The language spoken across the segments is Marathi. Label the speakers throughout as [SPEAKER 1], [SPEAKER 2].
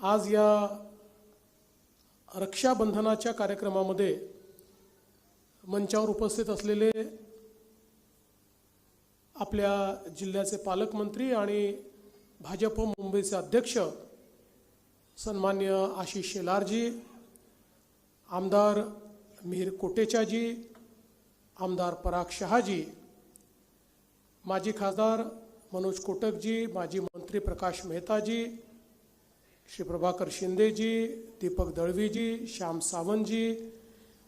[SPEAKER 1] आज या रक्षाबंधनाच्या कार्यक्रमामध्ये मंचावर उपस्थित असलेले आपल्या जिल्ह्याचे पालकमंत्री आणि भाजप मुंबईचे अध्यक्ष सन्मान्य आशिष शेलारजी आमदार मिहीर कोटेचाजी आमदार पराग शहाजी माजी खासदार मनोज कोटकजी माजी मंत्री प्रकाश मेहताजी श्री प्रभाकर शिंदेजी दीपक दळवीजी श्याम सावंतजी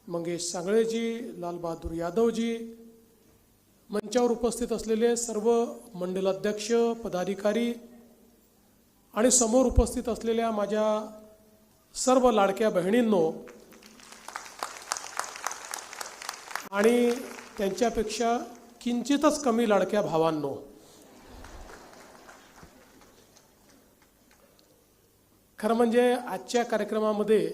[SPEAKER 1] मंगेश सांगळेजी लालबहादूर यादवजी. मंचावर उपस्थित असलेले सर्व मंडलाध्यक्ष पदाधिकारी आणि समोर उपस्थित असलेल्या माझ्या सर्व लाडक्या बहिणींनो आणि त्यांच्यापेक्षा किंचितच कमी लाडक्या भावांनो. खरं म्हणजे आजच्या कार्यक्रमामध्ये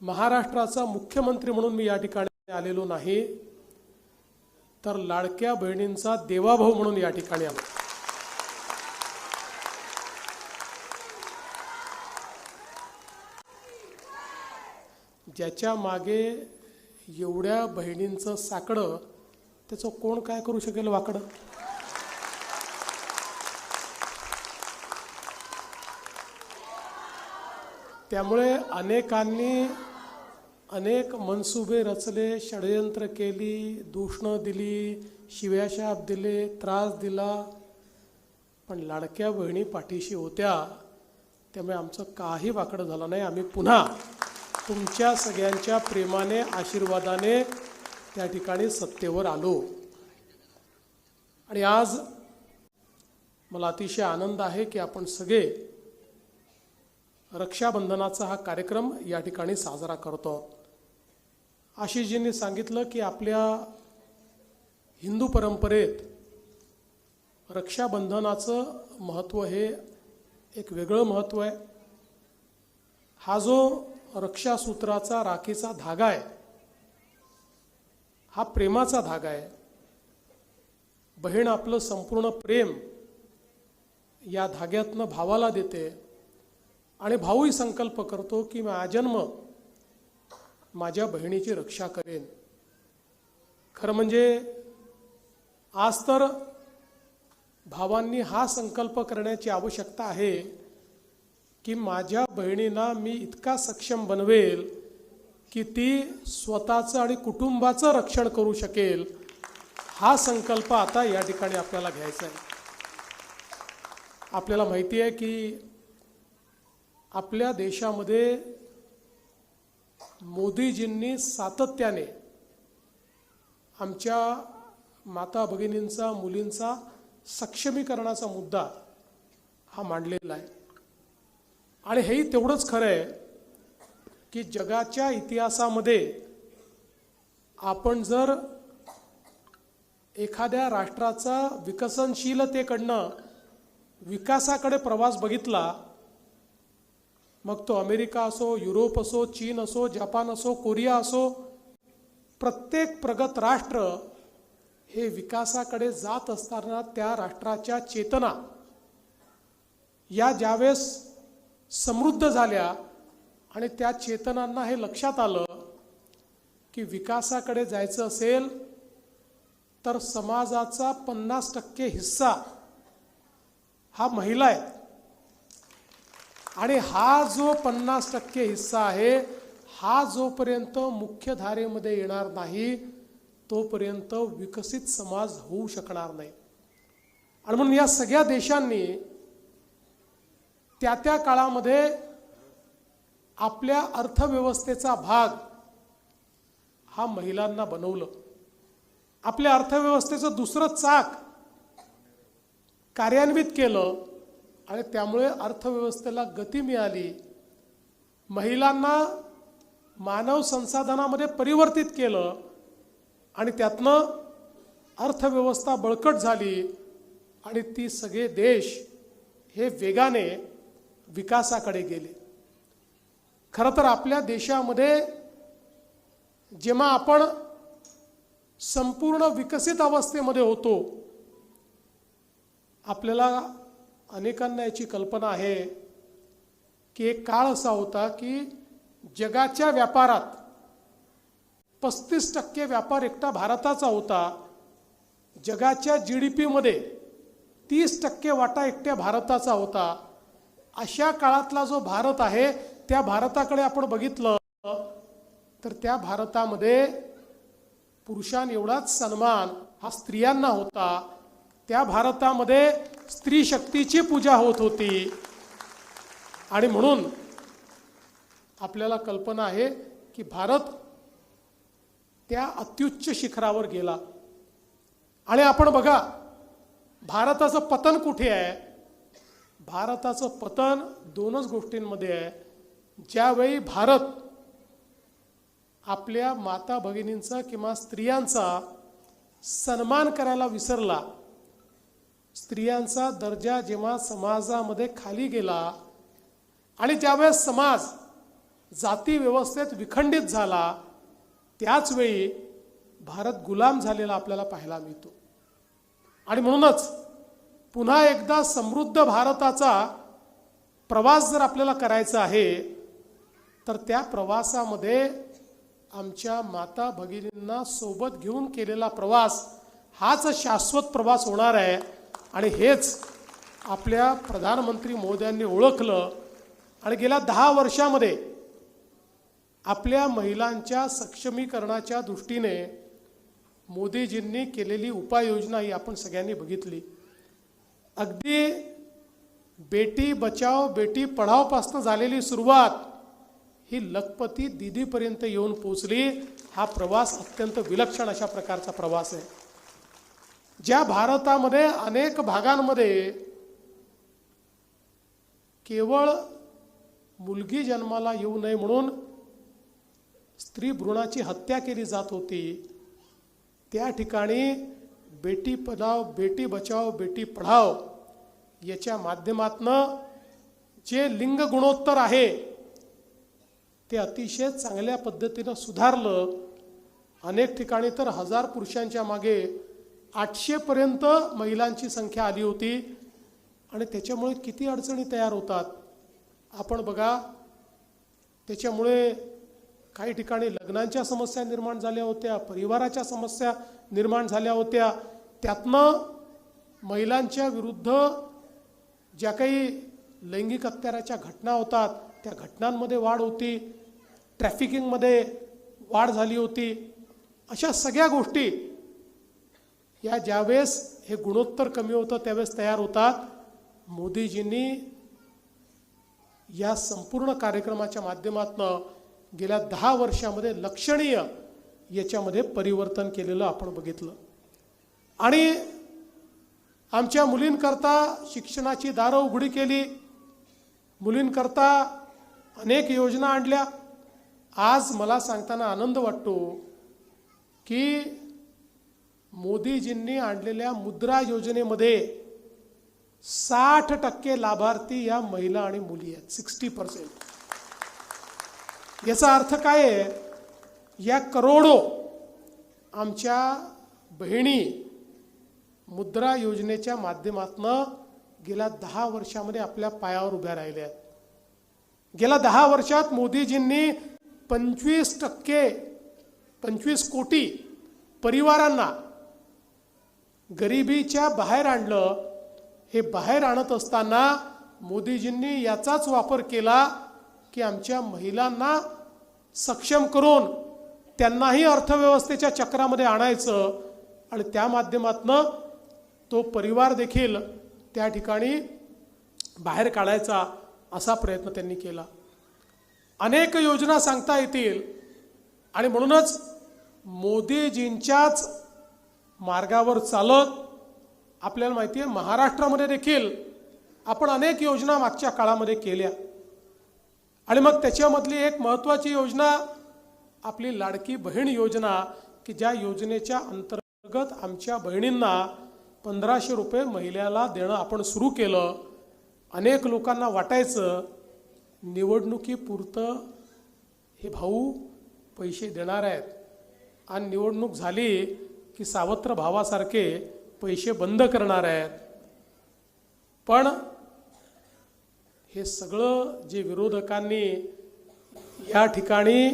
[SPEAKER 1] महाराष्ट्राचा मुख्यमंत्री म्हणून मी या ठिकाणी आलेलो नाही तर लाडक्या बहिणींचा देवाभाऊ म्हणून या ठिकाणी आलो. ज्याच्या मागे एवढ्या बहिणींचं साकडं त्याचं कोण काय करू शकेल वाकडं? त्यामुळे अनेकांनी अनेक मनसुबे रचले षडयंत्र केली दूषणं दिली शिव्याशाप दिले त्रास दिला. पण लाडक्या बहिणी पाठीशी होत्या. त्यामुळे आमचं काही वाकडं झालं नाही. आम्ही पुन्हा तुमच्या सगळ्यांच्या प्रेमाने आशीर्वादाने त्या ठिकाणी सत्तेवर आलो. आणि आज मला अतिशय आनंद आहे की आपण सगळे रक्षाबंधनाचा हा कार्यक्रम या ठिकाणी साजरा करतो. आशिषजींनी सांगितलं की आपल्या हिंदू परंपरेत रक्षाबंधनाचं महत्त्व हे एक वेगळं महत्त्व आहे. हा जो रक्षासूत्राचा राखीचा धागा आहे हा प्रेमाचा धागा आहे. बहीण आपलं संपूर्ण प्रेम या धाग्यातनं भावाला देते. आणि भाऊही संकल्प करतो की मी आजन्म माझ्या बहिणीची रक्षा करेन. खरं म्हणजे आज तर भावांनी हा संकल्प करण्याची आवश्यकता आहे की माझ्या बहिणीला मी इतका सक्षम बनवेल की ती स्वतःचं आणि कुटुंबाचं रक्षण करू शकेल. हा संकल्प आता या ठिकाणी आपल्याला घ्यायचा आहे. आपल्याला माहिती आहे की आपल्या देशामध्ये मोदीजींनी सातत्याने आमच्या माता भगिनींचा मुलींचा सक्षमीकरणाचा मुद्दा हा मांडलेला आहे. आणि हेही तेवढंच खरं आहे की जगाच्या इतिहासामध्ये आपण जर एखाद्या राष्ट्राचा विकसनशीलतेकडनं विकासाकडे प्रवास बघितला मग तो अमेरिका असो युरोप असो चीन असो जपान असो कोरिया असो प्रत्येक प्रगत राष्ट्र हे विकासाकडे जात असताना त्या राष्ट्राच्या चेतना या ज्यावेळेस समृद्ध झाल्या आणि त्या चेतनांना हे लक्षात आलं की विकासाकडे जायचं असेल तर समाजाचा पन्नास टक्के हिस्सा हा महिला आहे आणि हा जो पन्नास टक्के हिस्सा आहे हा जोपर्यंत मुख्य धारेमध्ये येणार नाही तोपर्यंत विकसित समाज होऊ शकणार नाही. आणि म्हणून या सगळ्या देशांनी त्या त्या काळामध्ये आपल्या अर्थव्यवस्थेचा भाग हा महिलांना बनवलं. आपल्या अर्थव्यवस्थेचं दुसरं चाक कार्यान्वित केलं. आणि त्यामुळे अर्थव्यवस्थेला गती मिळाली. महिलांना मानव संसाधनामध्ये परिवर्तित केलं आणि त्यातनं अर्थव्यवस्था बळकट झाली आणि ती सगळे देश हे वेगाने विकासाकडे गेले. खरं तर आपल्या देशामध्ये जेव्हा आपण संपूर्ण विकसित अवस्थेमध्ये होतो आपल्याला अनेकांना याची कल्पना आहे की एक काळ असा होता की जगाच्या व्यापारात पस्तीस टक्के व्यापार एकटा भारताचा होता. जगाच्या जी डी पीमध्ये तीस टक्के वाटा एकट्या भारताचा होता. अशा काळातला जो भारत आहे त्या भारताकडे आपण बघितलं तर त्या भारतामध्ये पुरुषां एवढाच सन्मान हा स्त्रियांना होता. त्या भारतामध्ये स्त्री शक्तीची पूजा होत होती. आणि म्हणून आपल्याला कल्पना आहे की भारत त्या अत्युच्च शिखरावर गेला. आणि आपण बघा भारताचं पतन कुठे आहे? भारताचं पतन दोनच गोष्टींमध्ये आहे. ज्यावेळी भारत आपल्या माता भगिनींचा किंवा स्त्रियांचा सन्मान करायला विसरला स्त्रियांचा दर्जा जेव्हा समाजामध्ये खाली गेला आणि ज्यावेळेस समाज जाती व्यवस्थेत विखंडित झाला त्याचवेळी भारत गुलाम झालेला आपल्याला पाहायला मिळतो. आणि म्हणूनच पुन्हा एकदा समृद्ध भारताचा प्रवास जर आपल्याला करायचा आहे तर त्या प्रवासामध्ये आमच्या माता भगिनींना सोबत घेऊन केलेला प्रवास हाच शाश्वत प्रवास होणार आहे. आणि हेच आपल्या प्रधानमंत्री मोद्यांनी ओळखलं. आणि गेल्या दहा वर्षामध्ये आपल्या महिलांच्या सक्षमीकरणाच्या दृष्टीने मोदीजींनी केलेली उपाययोजना ही आपण सगळ्यांनी बघितली. अगदी बेटी बचाव बेटी पढावपासनं झालेली सुरुवात ही लखपती दिदीपर्यंत येऊन पोचली हा प्रवास अत्यंत विलक्षण अशा प्रकारचा प्रवास आहे. ज्या भारतामध्ये अनेक भागांमध्ये केवळ मुलगी जन्माला येऊ नये म्हणून स्त्री भ्रूणाची हत्या केली जात होती त्या ठिकाणी बेटी पढाव बेटी बचाव बेटी पढाव याच्या माध्यमातनं जे लिंग गुणोत्तर आहे ते अतिशय चांगल्या पद्धतीनं सुधारलं. अनेक ठिकाणी तर हजार पुरुषांच्या मागे आठशेपर्यंत महिलांची संख्या आली होती आणि त्याच्यामुळे किती अडचणी तयार होतात? आपण बघा त्याच्यामुळे काही ठिकाणी लग्नांच्या समस्या निर्माण झाल्या होत्या परिवाराच्या समस्या निर्माण झाल्या होत्या. त्यातनं महिलांच्या विरुद्ध ज्या काही लैंगिक अत्याराच्या घटना होतात त्या घटनांमध्ये वाढ होती ट्रॅफिकिंगमध्ये वाढ झाली होती. अशा सगळ्या गोष्टी या ज्यावेळेस हे गुणोत्तर कमी होतं त्यावेळेस तयार होतात मोदीजींनी या संपूर्ण कार्यक्रमाच्या माध्यमातून गेल्या दहा वर्षामध्ये लक्षणीय याच्यामध्ये परिवर्तन केलेलं आपण बघितलं. आणि आमच्या मुलींकरता शिक्षणाची दारं उघडी केली. मुलींकरता अनेक योजना आणल्या. आज मला सांगताना आनंद वाटतो की मोदीजींनी आणलेल्या मुद्रा योजनेमध्ये साठ टक्के लाभार्थी या महिला आणि मुली आहेत सिक्स्टी पर्सेंट. याचा अर्थ काय आहे? या करोडो आमच्या बहिणी मुद्रा योजनेच्या माध्यमातनं गेल्या दहा वर्षामध्ये आपल्या पायावर उभ्या राहिल्या आहेत. गेल्या दहा वर्षात मोदीजींनी पंचवीस टक्के पंचवीस कोटी परिवारांना गरिबीच्या बाहेर आणलं हे बाहेर आणत असताना मोदीजींनी याचाच वापर केला की आमच्या महिलांना सक्षम करून त्यांनाही अर्थव्यवस्थेच्या चक्रामध्ये आणायचं आणि त्या माध्यमातनं तो परिवार देखील त्या ठिकाणी बाहेर काढायचा असा प्रयत्न त्यांनी केला. अनेक योजना सांगता येतील आणि म्हणूनच मोदीजींच्याच मार्गावर चालत आपल्याला माहिती आहे महाराष्ट्रामध्ये देखील आपण अनेक योजना मागच्या काळामध्ये केल्या. आणि मग त्याच्यामधली एक महत्त्वाची योजना आपली लाडकी बहीण योजना की ज्या योजनेच्या अंतर्गत आमच्या बहिणींना पंधराशे रुपये महिन्याला देणं आपण सुरू केलं. अनेक लोकांना वाटायचं निवडणुकीपुरतं हे भाऊ पैसे देणार आहेत. आणि निवडणूक झाली की सावत्र भावासारखे पैसे बंद करणार आहेत. पण हे सगळं जे विरोधकांनी या ठिकाणी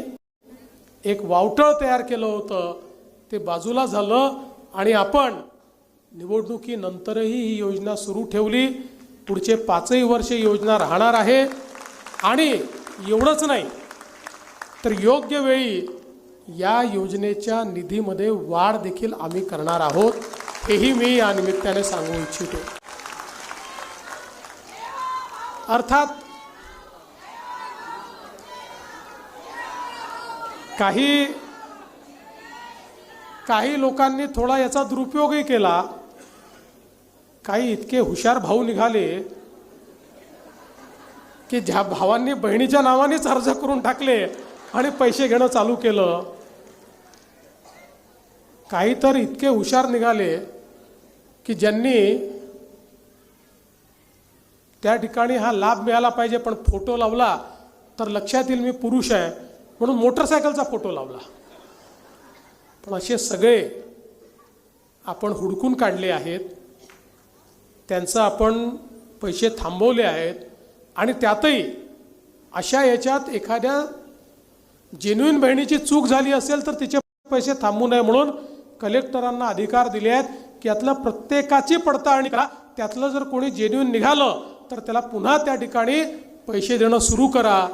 [SPEAKER 1] एक वावटळ तयार केलं होतं ते बाजूला झालं आणि आपण निवडणुकीनंतरही ही योजना सुरू ठेवली. पुढचे पाचही वर्ष योजना राहणार आहे. आणि एवढंच नाही तर योग्य वेळी या योजनेच्या निधीमध्ये वाढ देखील आम्ही करणार आहोत हेही मी या निमित्ताने सांगू इच्छितो. अर्थात काही काही लोकांनी थोडा याचा दुरुपयोगही केला. काही इतके हुशार भाऊ निघाले की ज्या भावांनी बहिणीच्या नावानेच अर्ज करून टाकले आणि पैसे घेणं चालू केलं. काही तर इतके हुशार निघाले की ज्यांनी त्या ठिकाणी हा लाभ मिळाला पाहिजे पण फोटो लावला तर लक्षात येईल मी पुरुष आहे. म्हणून मोटरसायकलचा फोटो लावला. पण असे सगळे आपण हुडकून काढले आहेत. त्यांचं आपण पैसे थांबवले आहेत. आणि त्यातही अशा याच्यात एखाद्या जेन्युईन बहिणीची चूक झाली असेल तर तिचे पैसे थांबू नये म्हणून कलेक्टरांना अधिकार दिले आहेत की यातलं प्रत्येकाची पडताळणी करा. त्यातलं जर कोणी जेन्युन निघालं तर त्याला पुन्हा त्या ठिकाणी पैसे देणं सुरू करा.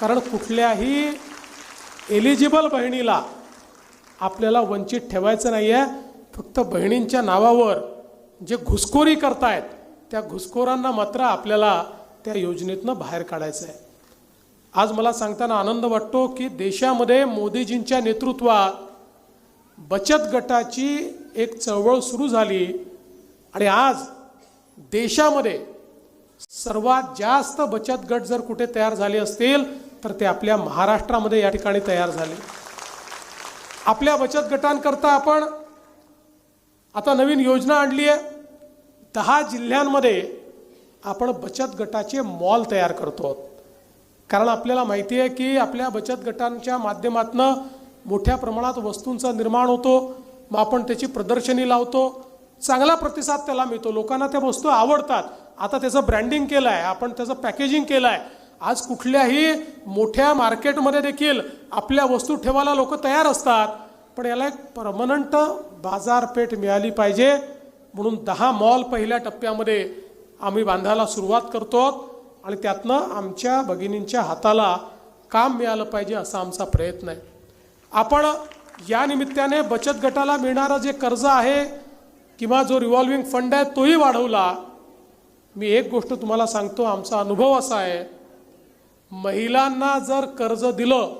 [SPEAKER 1] कारण कुठल्याही एलिजिबल बहिणीला आपल्याला वंचित ठेवायचं नाही आहे फक्त बहिणींच्या नावावर जे घुसखोरी करतायत त्या घुसखोरांना मात्र आपल्याला त्या योजनेतनं बाहेर काढायचं आहे आज मला सांगताना आनंद वाटतो की देशामध्ये मोदीजींच्या नेतृत्वात बचत गटाची एक चळवळ सुरू झाली. आणि आज देशामध्ये सर्वात जास्त बचत गट जर कुठे तयार झाले असतील तर ते आपल्या महाराष्ट्रामध्ये या ठिकाणी तयार झाले. आपल्या बचत गटांकरता आपण आता नवीन योजना आणली आहे. दहा जिल्ह्यांमध्ये आपण बचत गटाचे मॉल तयार करतो. आहोत कारण आपल्याला माहिती आहे की आपल्या बचत गटांच्या माध्यमातून मोठ्या प्रमाणात वस्तूंचा निर्माण होतो मग आपण त्याची प्रदर्शनी लावतो. चांगला प्रतिसाद त्याला मिळतो. लोकांना त्या वस्तू आवडतात. आता त्याचं ब्रँडिंग केलं आहे आपण त्याचं पॅकेजिंग केलं आहे आज कुठल्याही मोठ्या मार्केटमध्ये देखील आपल्या वस्तू ठेवायला लोक तयार असतात. पण याला एक परमनंट बाजारपेठ मिळाली पाहिजे. म्हणून दहा मॉल पहिल्या टप्प्यामध्ये आम्ही बांधायला सुरुवात करतो. आणि त्यातनं आमच्या भगिनींच्या हाताला काम मिळालं पाहिजे असा आमचा प्रयत्न आहे. आपण या निमित्ताने बचत गटाला मिळणारं जे कर्ज आहे किंवा जो रिव्हॉल्विंग फंड आहे तोही वाढवला. मी एक गोष्ट तुम्हाला सांगतो आमचा अनुभव असा आहे महिलांना जर कर्ज दिलं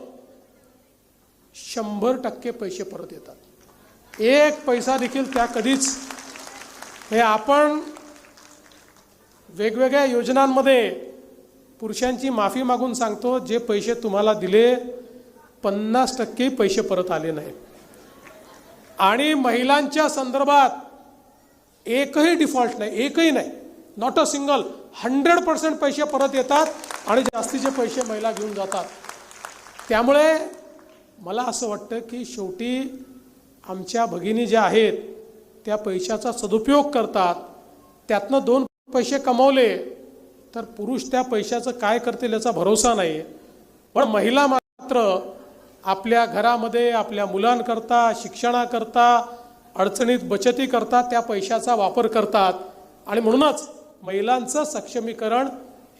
[SPEAKER 1] शंभर टक्के पैसे परत येतात. एक पैसा देखील त्या कधीच. हे आपण वेगवेगळ्या योजनांमध्ये पुरुषांची माफी मागून सांगतो जे पैसे तुम्हाला दिले पन्नास टक्के पैसे परत आले नाहीत. आणि महिलांच्या संदर्भात एकही डिफॉल्ट नाही एकही नाही. Not a single hundred percent पैसे परत येतात आणि जास्तीचे पैसे महिला घेऊन जातात. त्यामुळे मला असं वाटतं की शेवटी आमच्या भगिनी ज्या आहेत त्या पैशाचा सदुपयोग करतात. त्यातनं दोन पैसे कमवले तर पुरुष त्या पैशाचं काय करतील याचा भरोसा नाही पण महिला मात्र आपल्या घरामध्ये आपल्या मुलांकरता शिक्षणाकरता अडचणीत बचती करता त्या पैशाचा वापर करतात. आणि म्हणूनच महिलांचं सक्षमीकरण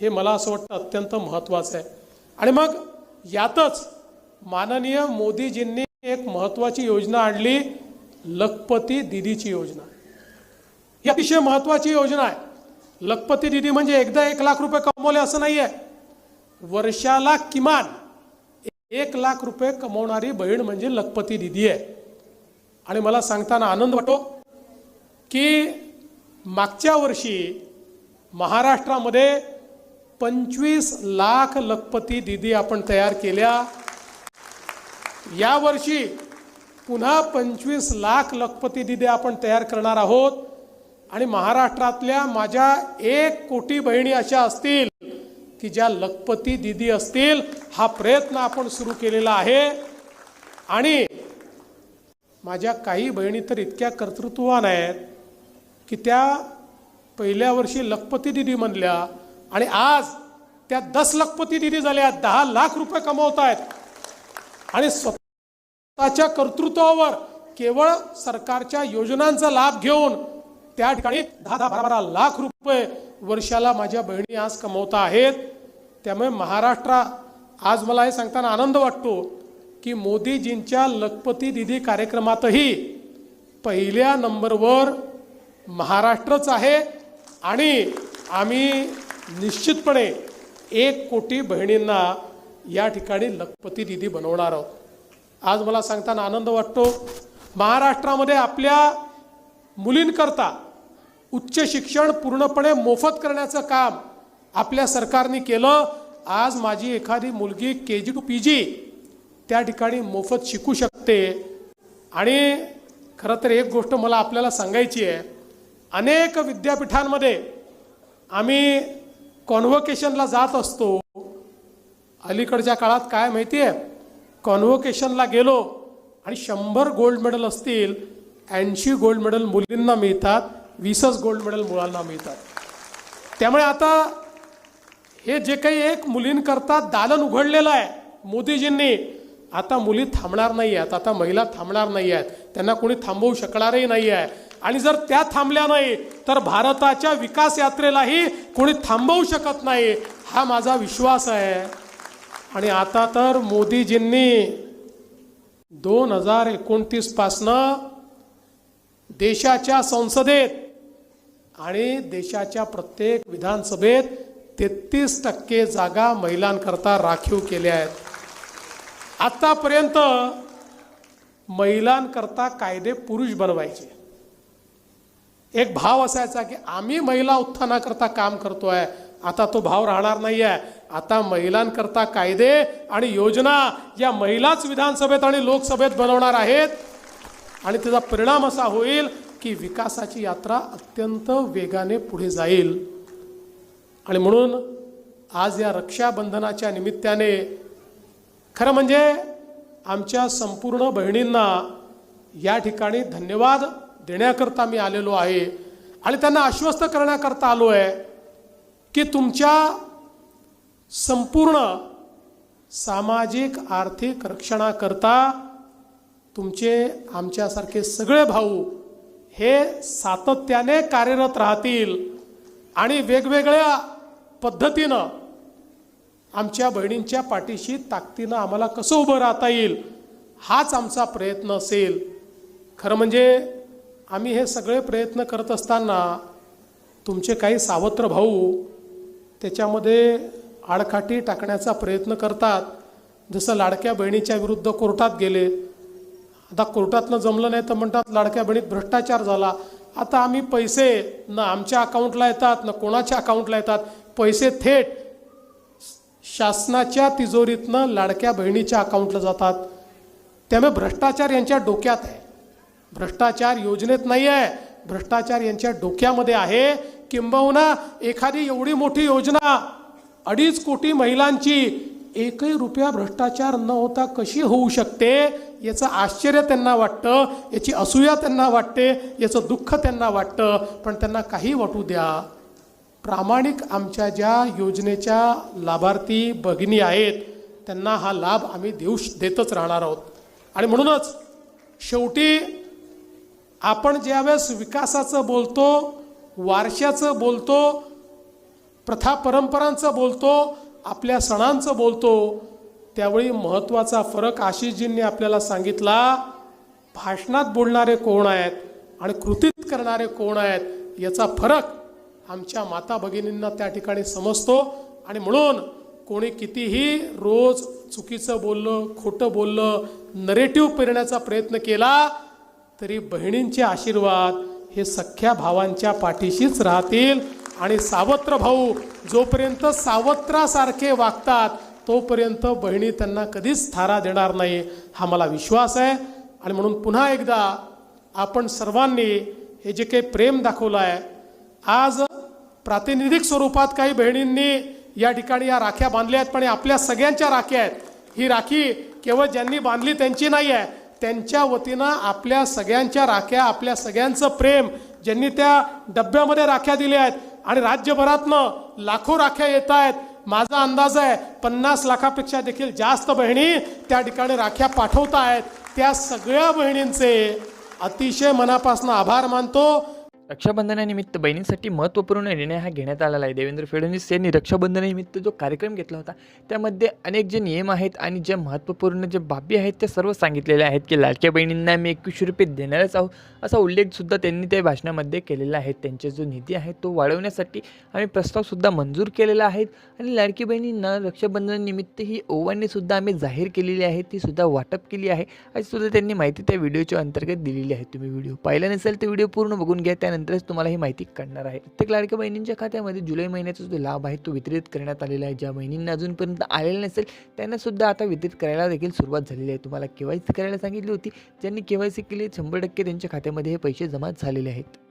[SPEAKER 1] हे मला असं वाटतं अत्यंत महत्त्वाचं आहे. आणि मग यातच माननीय मोदीजींनी एक महत्त्वाची योजना आणली लखपती दिदीची योजना. ही अतिशय महत्त्वाची योजना आहे. लखपती दिदी म्हणजे एकदा एक लाख रुपये कमवले असं नाही आहे वर्षाला किमान एक लाख रुपये कमवणारी बहीण म्हणजे लखपती दिदी आहे. आणि मला सांगताना आनंद वाटतो की मागच्या वर्षी महाराष्ट्रामध्ये पंचवीस लाख लखपती दिदी आपण तयार केल्या. यावर्षी पुन्हा पंचवीस लाख लखपती दिदी आपण तयार करणार आहोत. आणि महाराष्ट्रातल्या माझ्या एक कोटी बहिणी अशा असतील की ज्या लखपती दिदी असतील हा प्रयत्न आपण सुरू केलेला आहे. आणि माझ्या काही बहिणी तर इतक्या कर्तृत्ववान आहेत की त्या पहिल्या वर्षी लखपती दिदी म्हणल्या आणि आज त्या दस लखपती दिदी झाल्या. दहा लाख रुपये कमवत आहेत आणि स्वतःच्या कर्तृत्वावर केवळ सरकारच्या योजनांचा लाभ घेऊन त्या ठिकाणी दहा दहा बारा बारा लाख रुपये वर्षाला माझ्या बहिणी आज कमवता आहेत. त्यामुळे महाराष्ट्रा आज मला हे सांगताना आनंद वाटतो की मोदीजींच्या लखपती दिदी कार्यक्रमातही पहिल्या नंबरवर महाराष्ट्रच आहे आणि आम्ही निश्चितपणे एक कोटी बहिणींना या ठिकाणी लखपती दिदी बनवणार आहोत. आज मला सांगताना आनंद वाटतो. महाराष्ट्रामध्ये आपल्या मुलींकरता उच्च शिक्षण पूर्णपणे मोफत करण्याचं काम आपल्या सरकारने केलं. आज माझी एखादी मुलगी के जी टू पी जी त्या ठिकाणी मोफत शिकू शकते. आणि खरं तर एक गोष्ट मला आपल्याला सांगायची आहे. अनेक विद्यापीठांमध्ये आम्ही कॉन्व्होकेशनला जात असतो. अलीकडच्या काळात काय माहिती आहे कॉन्व्होकेशनला गेलो आणि शंभर गोल्ड मेडल असतील ऐंशी गोल्ड मेडल मुलींना मिळतात. वीसच गोल्ड मेडल मुलांना मिळतात. त्यामुळे आता हे जे काही एक मुलींकरता दालन उघडलेलं आहे मोदीजींनी आता मुली थांबणार नाही आहेत आता महिला थांबणार नाही आहेत त्यांना कोणी थांबवू शकणारही नाही आहे आणि जर त्या थांबल्या नाही तर भारताच्या विकास यात्रेलाही कोणी थांबवू शकत नाही हा माझा विश्वास आहे. आणि आता तर मोदीजींनी दोन हजार एकोणतीसपासनं देशाच्या संसदेत आणि देशाच्या प्रत्येक विधानसभेत तेहतीस टक्के जागा महिलांकरता राखीव केल्या आहेत. आतापर्यंत महिलांकरता कायदे पुरुष बनवायचे. एक भाव असायचा की आम्ही महिला उत्थानाकरता काम करतोय. आता तो भाव राहणार नाही आहे आता महिलांकरता कायदे आणि योजना या महिलाच विधानसभेत आणि लोकसभेत बनवणार आहेत. आणि त्याचा परिणाम असा होईल की विकासाची यात्रा अत्यंत वेगाने पुढे जाईल. आणि म्हणून आज या रक्षाबंधनाच्या निमित्ताने खरं म्हणजे आमच्या संपूर्ण बहिणींना या ठिकाणी धन्यवाद देण्याकरता मी आलेलो आहे. आणि त्यांना आश्वस्त करण्याकरता आलो आहे की तुमच्या संपूर्ण सामाजिक आर्थिक रक्षणाकरता तुमचे आमच्यासारखे सगळे भाऊ हे सातत्याने कार्यरत राहतील आणि वेगवेगळ्या पद्धतीनं आमच्या बहिणींच्या पाठीशी ताकदीनं आम्हाला कसं उभं राहता येईल हाच आमचा प्रयत्न असेल. खरं म्हणजे आम्ही हे सगळे प्रयत्न करत असताना तुमचे काही सावत्र भाऊ त्याच्यामध्ये आडकाठी टाकण्याचा प्रयत्न करतात. जसं लाडक्या बहिणीच्या विरुद्ध कोर्टात गेले आता कोर्टातनं जमलं नाही तर म्हणतात लाडक्या बहिणीत भ्रष्टाचार झाला. आता आम्ही पैसे न आमच्या अकाउंटला येतात न कोणाच्या अकाउंटला येतात पैसे थेट शासनाच्या तिजोरीतनं लाडक्या बहिणीच्या अकाउंटला जातात. त्यामुळे भ्रष्टाचार यांच्या डोक्यात आहे. भ्रष्टाचार योजनेत नाही आहे. भ्रष्टाचार यांच्या डोक्यामध्ये आहे किंबहुना एखादी एवढी मोठी योजना अडीच कोटी महिलांची एकही रुपया भ्रष्टाचार न होता कशी होऊ शकते? याचं आश्चर्य त्यांना वाटतं याची असूया त्यांना वाटते याचं दुःख त्यांना वाटतं पण त्यांना काही वाटू द्या. प्रामाणिक आमच्या ज्या योजनेच्या लाभार्थी भगिनी आहेत त्यांना हा लाभ आम्ही देऊ देतच राहणार आहोत. आणि म्हणूनच शेवटी आपण ज्यावेळेस विकासाचं बोलतो वारशाचं बोलतो प्रथा परंपरांचं बोलतो आपल्या सणांचं बोलतो त्यावेळी महत्त्वाचा फरक आशिषजींनी आपल्याला सांगितला भाषणात बोलणारे कोण आहेत आणि कृतीत करणारे कोण आहेत याचा फरक आमच्या माता भगिनींना त्या ठिकाणी समजतो. आणि म्हणून कोणी कितीही रोज चुकीचं बोललं खोटं बोललं नरेटिव्ह पेरण्याचा प्रयत्न केला तरी बहिणींचे आशीर्वाद हे सख्या भावांच्या पाठीशीच राहतील. आणि सावत्र भाऊ जोपर्यंत सावत्रासारखे वागतात तोपर्यंत बहिणी त्यांना कधीच थारा देणार नाही हा मला विश्वास आहे. आणि म्हणून पुन्हा एकदा आपण सर्वांनी हे जे काही प्रेम दाखवलं आहे आज प्रातिनिधिक स्वरूपात काही बहिणींनी या ठिकाणी या राख्या बांधल्या आहेत पण आपल्या सगळ्यांच्या राख्या आहेत. ही राखी केवळ ज्यांनी बांधली त्यांची नाही आहे त्यांच्या वतीनं आपल्या सगळ्यांच्या राख्या आपल्या सगळ्यांचं प्रेम ज्यांनी त्या डब्यामध्ये राख्या दिल्या आहेत आणि राज्यभरातनं लाखो राख्या येत आहेत. माझा अंदाज आहे पन्नास लाखापेक्षा देखील जास्त बहिणी त्या ठिकाणी राख्या पाठवत आहेत त्या सगळ्या बहिणींचे अतिशय मनापासून आभार मानतो.
[SPEAKER 2] रक्षाबंधनानिमित्त बहिणींसाठी महत्त्वपूर्ण निर्णय हा घेण्यात आलेला आहे. देवेंद्र फडणवीस यांनी रक्षाबंधनानिमित्त जो कार्यक्रम घेतला होता त्यामध्ये अनेक जे नियम आहेत आणि ज्या महत्त्वपूर्ण जे बाबी आहेत त्या सर्व सांगितलेल्या आहेत की लाडक्या बहिणींना मी एकवीसशे रुपये देणारच आहोत असा उल्लेखसुद्धा त्यांनी त्या भाषणामध्ये केलेला आहे. त्यांचा जो निधी आहे तो वाढवण्यासाठी आम्ही प्रस्तावसुद्धा मंजूर केलेला आहे आणि लाडकी बहिणींना रक्षाबंधनानिमित्त ही ओवाणीसुद्धा आम्ही जाहीर केलेली आहे ती सुद्धा वाटप केली आहे अशी सुद्धा त्यांनी माहिती त्या व्हिडिओच्या अंतर्गत दिलेली आहे. तुम्ही व्हिडिओ पाहिला नसेल तर व्हिडिओ पूर्ण बघून घ्या त्यानंतरच तुम्हाला ही माहिती कळणार आहे. प्रत्येक लाडक्या बहिणींच्या खात्यामध्ये जुलै महिन्याचा जो लाभ आहे तो वितरित करण्यात आलेला आहे. ज्या बहिणींना अजूनपर्यंत आलेला नसेल त्यांना सुद्धा आता वितरित करायला देखील सुरुवात झालेली आहे. तुम्हाला के वाय सी करायला सांगितली होती. ज्यांनी केवायसी केली शंभर टक्के त्यांच्या खात्यामध्ये हे पैसे जमा झालेले आहेत.